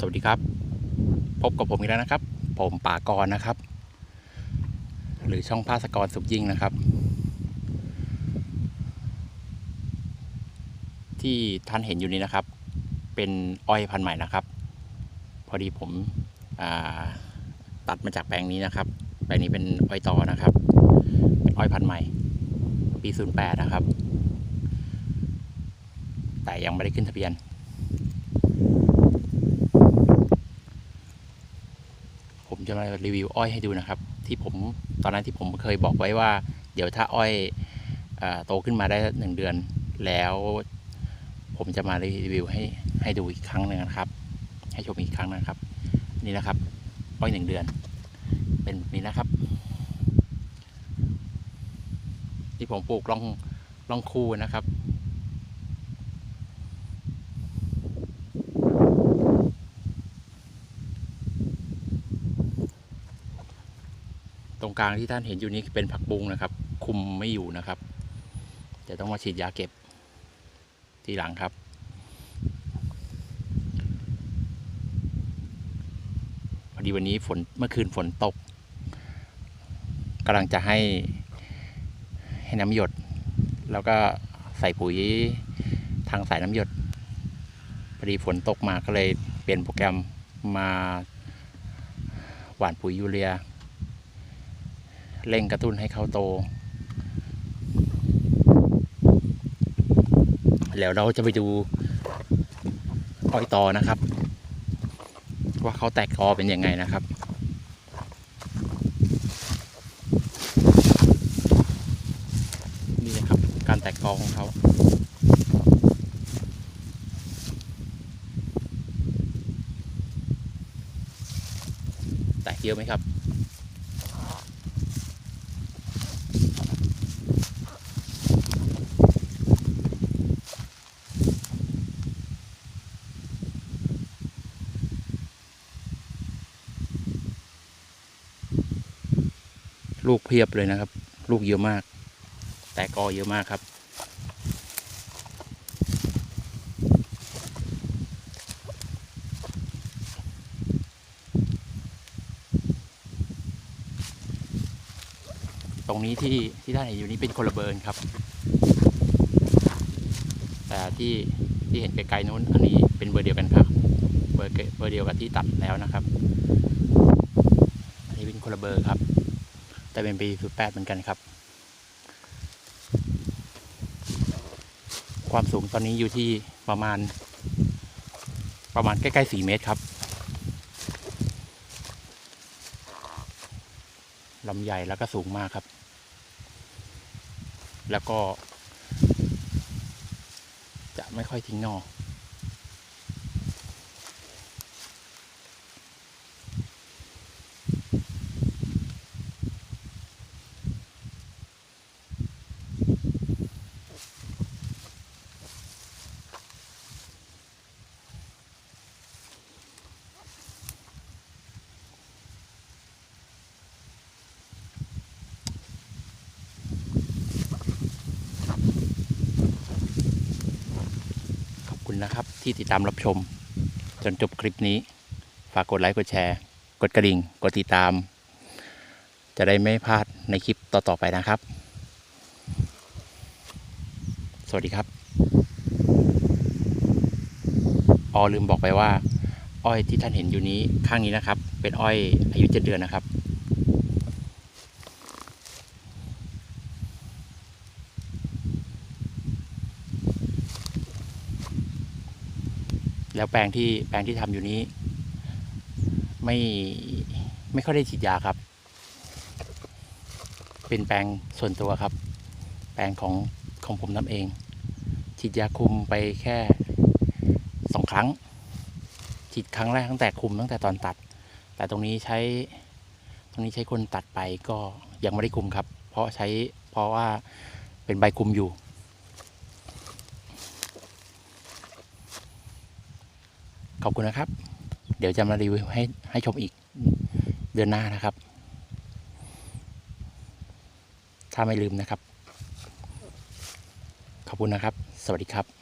สวัสดีครับ พบกับผมอีกแล้วนะครับ ผมป่ากรนะครับ หรือช่องภาสกรสุขยิ่งนะครับ ที่ท่านเห็นอยู่นี้นะครับ เป็นอ้อยพันธุ์ใหม่นะครับ พอดีผมตัดมาจากแปลงนี้นะครับ แปลงนี้เป็นอ้อยตอนะครับ เป็นอ้อยพันธุ์ใหม่ ปี08นะครับ แต่ยังไม่ได้ขึ้นทะเบียน ผม จะมารีวิวอ้อยให้ดูนะครับ ที่ผมตอนนั้นที่ผมเคยบอกไว้ว่า เดี๋ยวถ้าอ้อยอโตขึ้นมาได้หนึ่งเดือน แล้วผมจะมารีวิวให้ให้ดูอีกครั้งหนึ่งนะครับ ให้ชมอีกครั้งนะครับ นี่นะครับ อ้อยหนึ่งเดือน เป็นนี้นะครับ ที่ผมปลูกล่องล่องคู่นะครับ ตรง กลางที่ท่านเห็นอยู่นี้เป็นผักบุ้งนะครับ คุมไม่อยู่นะครับจะต้องมาฉีดยาเก็บทีหลังครับ พอดีวันนี้ฝนเมื่อคืนฝนตกกำลังจะให้ให้น้ำหยด แล้วก็ใส่ปุ๋ยทางสายน้ำหยดพอดีฝนตกมาก็เลยเปลี่ยนโปรแกรมมาหว่านปุ๋ยยูเรีย เร่งกระตุ้นให้เขาโต แล้วเราจะไปดูอ้อยตอนะครับ ว่าเขาแตกกอเป็นยังไงนะครับนี่นะครับการแตกกอของเขาแตกเยอะไหมครับ ลูกเพียบเลยนะครับ ลูกเยอะมาก แต่กอเยอะมากครับ ตรงนี้ที่ที่ท่านเห็นอยู่นี้เป็นคนละเบิร์นครับ แต่ที่ที่เห็นไกลๆนู้นอันนี้เป็นเบอร์เดียวกันครับ เบอร์เกเบอร์เดียวกับที่ตัดแล้วนะครับ อันนี้เป็นคนละเบอร์ครับ แต่เป็นปีสุดแปดเหมือนกันครับ ความสูงตอนนี้อยู่ที่ประมาณ ประมาณใกล้ๆสี่เมตรครับลำใหญ่แล้วก็สูงมากครับ แล้วก็ จะไม่ค่อยทิ้งนอ นะครับ ที่ติดตามรับชม จนจบคลิปนี้ ฝากกดไลค์กดแชร์ กดกระดิ่ง กดติดตาม จะได้ไม่พลาดในคลิปต่อๆไปนะครับ สวัสดีครับออลืมบอกไปว่า อ้อยที่ท่านเห็นอยู่นี้ข้างนี้นะครับ เป็นอ้อยอายุเจ็ดเดือนนะครับ แล้วแปลงที่แปลงที่ทำอยู่นี้ ไม่ไม่ค่อยได้ฉีดยาครับ เป็นแปลงส่วนตัวครับ แปลงของของผมทำเอง ฉีดยาคุมไปแค่สองครั้ง ฉีดครั้งแรกตั้งแต่คุมตั้งแต่ตอนตัด แต่ตรงนี้ใช้ตรงนี้ใช้คนตัดไปก็ยังไม่ได้คุมครับ เพราะใช้เพราะว่าเป็นใบคุมอยู่ อบคุณนะครับ เดี๋ยวจะมารีวิวให้ให้ชมอีกเดือนหน้านะครับ ถ้าไม่ลืมนะครับ ขอบคุณนะครับ สวัสดีครับ